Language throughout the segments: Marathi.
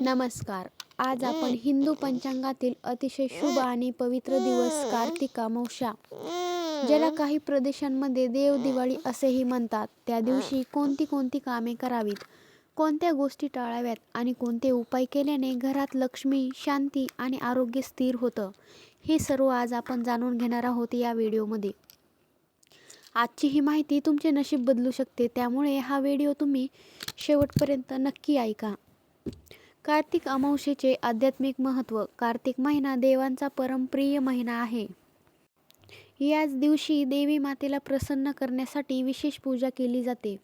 नमस्कार. आज आपण हिंदू पंचांगातील अतिशय शुभ आणि पवित्र दिवस कार्तिक अमावस्या ज्याला काही प्रदेशांमध्ये देव दिवाळी असेही म्हणतात. त्या दिवशी कोणती कोणती कामे करावीत? कोणत्या गोष्टी टाळाव्यात? आणि कोणते उपाय केल्याने घरात लक्ष्मी शांती आणि आरोग्य स्थिर होतं? हे सर्व आज आपण जाणून घेणार आहोत या व्हिडिओमध्ये. आजची ही माहिती तुमचे नशीब बदलू शकते. त्यामुळे हा व्हिडिओ तुम्ही शेवटपर्यंत नक्की ऐका. कार्तिक अमावस्येचे आध्यात्मिक महत्त्व कार्तिक महिना देवांचा परमप्रिय महिना आहे. याच दिवशी देवी मातेला प्रसन्न करण्यासाठी विशेष पूजा केली जाते.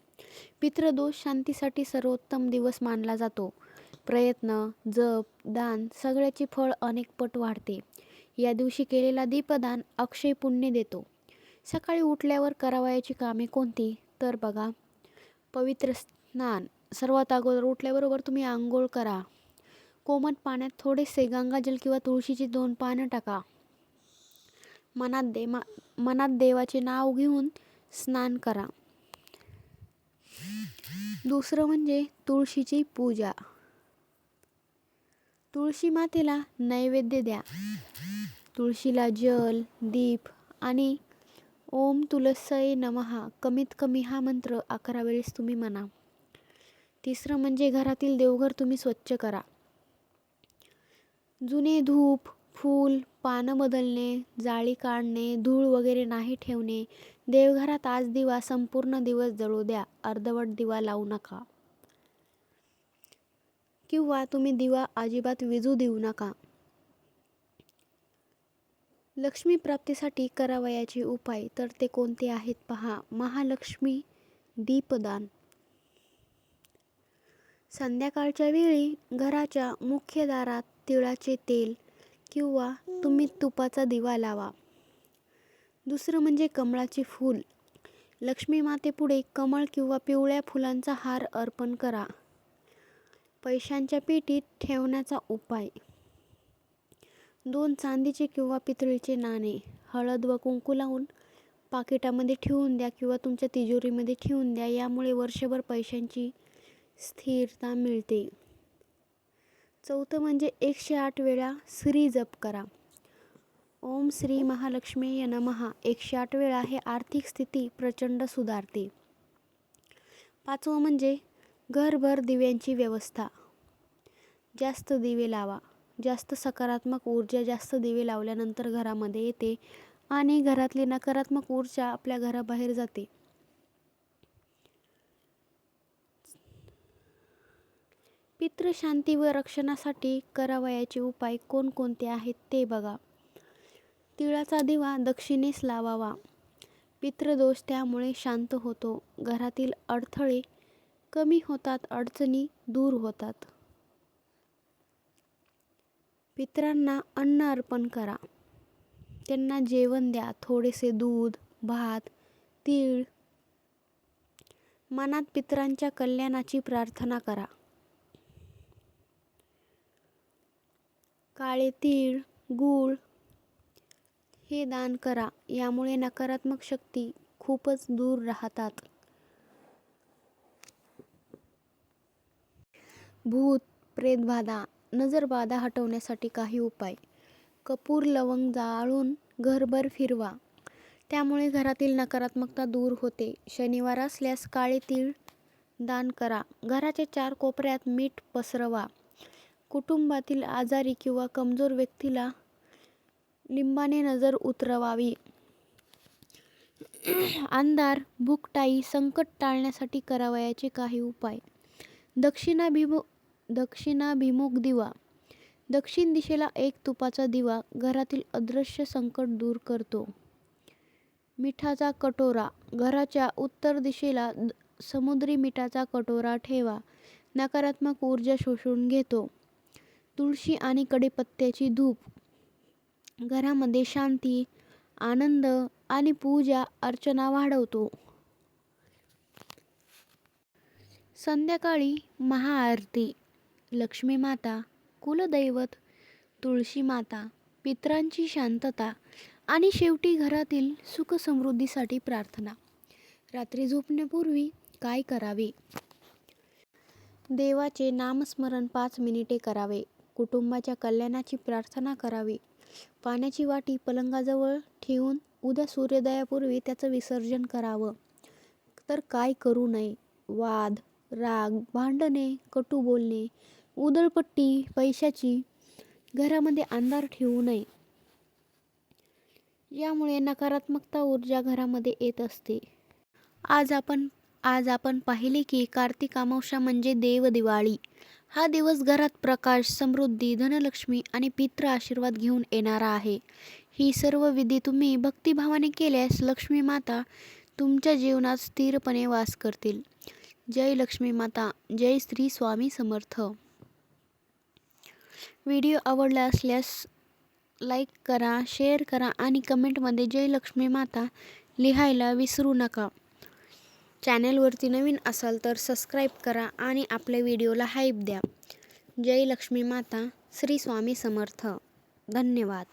पितृदोष शांतीसाठी सर्वोत्तम दिवस मानला जातो. प्रयत्न जप दान सगळ्याचे फळ अनेक पट वाढते. या दिवशी केलेला दीपदान अक्षय पुण्य देतो. सकाळी उठल्यावर करावयाची कामे कोणती? तर बघा पवित्र स्नान. सर्वात अगोदर उठल्याबरोबर तुम्ही आंघोळ करा. कोमट पाण्यात थोडेसे गंगाजल किंवा तुळशीची दोन पानं टाका. मनात दे मा मनात देवाचे नाव घेऊन स्नान करा. दुसरं म्हणजे तुळशीची पूजा. तुळशी मातेला नैवेद्य द्या. तुळशीला जल दीप आणि ओम तुलसय नमहा. कमीत कमी हा मंत्र अकरा वेळेस तुम्ही म्हणा. तिसरं म्हणजे घरातील देवघर तुम्ही स्वच्छ करा. जुने धूप फूल पानं बदलणे जाळी काढणे धूळ वगैरे नाही ठेवणे देवघरात आज दिवा संपूर्ण दिवस जळू द्या अर्धवट दिवा लावू नका. किंवा तुम्ही दिवा अजिबात विजू देऊ नका. लक्ष्मी प्राप्तीसाठी करावयाचे उपाय तर ते कोणते आहेत पहा. महालक्ष्मी दीपदान. संध्याकाळच्या वेळी घराच्या मुख्य दारात तिळाचे तेल किंवा तुम्ही तुपाचा दिवा लावा. दुसरं म्हणजे कमळाचे फूल. लक्ष्मी मातेपुढे कमळ किंवा पिवळ्या फुलांचा हार अर्पण करा. पैशांच्या पेटीत ठेवण्याचा उपाय. दोन चांदीचे किंवा पितळीचे नाणे हळद व कुंकू लावून पाकिटामध्ये ठेवून द्या किंवा तुमच्या तिजोरीमध्ये ठेवून द्या. यामुळे वर्षभर पैशांची स्थिरता मिळते. चौथं म्हणजे एकशे आठ वेळा श्री जप करा. ओम श्री महालक्ष्मी नमहा एकशे आठ वेळा हे आर्थिक स्थिती प्रचंड सुधारते. पाचवं म्हणजे घरभर दिव्यांची व्यवस्था. जास्त दिवे लावा. जास्त सकारात्मक ऊर्जा जास्त दिवे लावल्यानंतर घरामध्ये येते आणि घरातली नकारात्मक ऊर्जा आपल्या घराबाहेर जाते. पितृशांती व रक्षणासाठी करावयाचे उपाय कोणकोणते आहेत ते बघा. तिळाचा दिवा दक्षिणेस लावावा. पितृदोष त्यामुळे शांत होतो. घरातील अडथळे कमी होतात अडचणी दूर होतात. पितरांना अन्न अर्पण करा. त्यांना जेवण द्या. थोडेसे दूध भात तीळ. मनात पितरांच्या कल्याणाची प्रार्थना करा. काळे तीळ गूळ हे दान करा. यामुळे नकारात्मक शक्ती खूपच दूर राहतात. भूत प्रेतबाधा नजरबाधा हटवण्यासाठी काही उपाय. कपूर लवंग जाळून घरभर फिरवा. त्यामुळे घरातील नकारात्मकता दूर होते. शनिवार असल्यास काळे तीळ दान करा. घराच्या चार कोपऱ्यात मीठ पसरवा. कुटुंबातील आजारी किंवा कमजोर व्यक्तीला लिंबाने नजर उतरवावी. अंधार भुकटाई संकट टाळण्यासाठी करावयाचे काही उपाय. दक्षिणाभिमुख दक्षिणाभिमुख दिवा. दक्षिण दिशेला एक तुपाचा दिवा घरातील अदृश्य संकट दूर करतो. मिठाचा कटोरा. घराच्या उत्तर दिशेला समुद्री मिठाचा कटोरा ठेवा. नकारात्मक ऊर्जा शोषून घेतो. तुळशी आणि कडीपत्त्याची धूप. घरामध्ये शांती आनंद आणि पूजा अर्चना वाढवतो. संध्याकाळी महाआरती. लक्ष्मी माता कुलदैवत तुळशी माता पितरांची शांतता आणि शेवटी घरातील सुखसमृद्धीसाठी प्रार्थना. रात्री झोपण्यापूर्वी काय करावे? देवाचे नामस्मरण पाच मिनिटे करावे. कुटुंबाच्या कल्याणाची प्रार्थना करावी. पाण्याची वाटी पलंगाजवळ ठेवून उद्या सूर्योदयापूर्वी त्याचं विसर्जन करावं. तर काय करू नये? वाद राग भांडणे कटू बोलणे उदळपट्टी पैशाची घरामध्ये अंधार ठेवू नये. यामुळे नकारात्मकता ऊर्जा घरामध्ये येत असते. आज आपण आज आपण पाहिले की कार्तिक अमावस्या म्हणजे देव दिवाळी. हा दिवस घरात प्रकाश समृद्धी धनलक्ष्मी आणि पित्र आशीर्वाद घेऊन येणारा आहे. ही सर्व विधी तुम्ही भक्तिभावाने केल्यास लक्ष्मी माता तुमच्या जीवनात स्थिरपणे वास करतील. जय लक्ष्मी माता जय श्री स्वामी समर्थ. व्हिडिओ आवडला असल्यास लाईक करा शेअर करा आणि कमेंटमध्ये जय लक्ष्मी माता लिहायला विसरू नका. चॅनेलवरती नवीन असाल तर सबस्क्राईब करा आणि आपल्या व्हिडिओला हाईप द्या. जय लक्ष्मी माता श्री स्वामी समर्थ. धन्यवाद.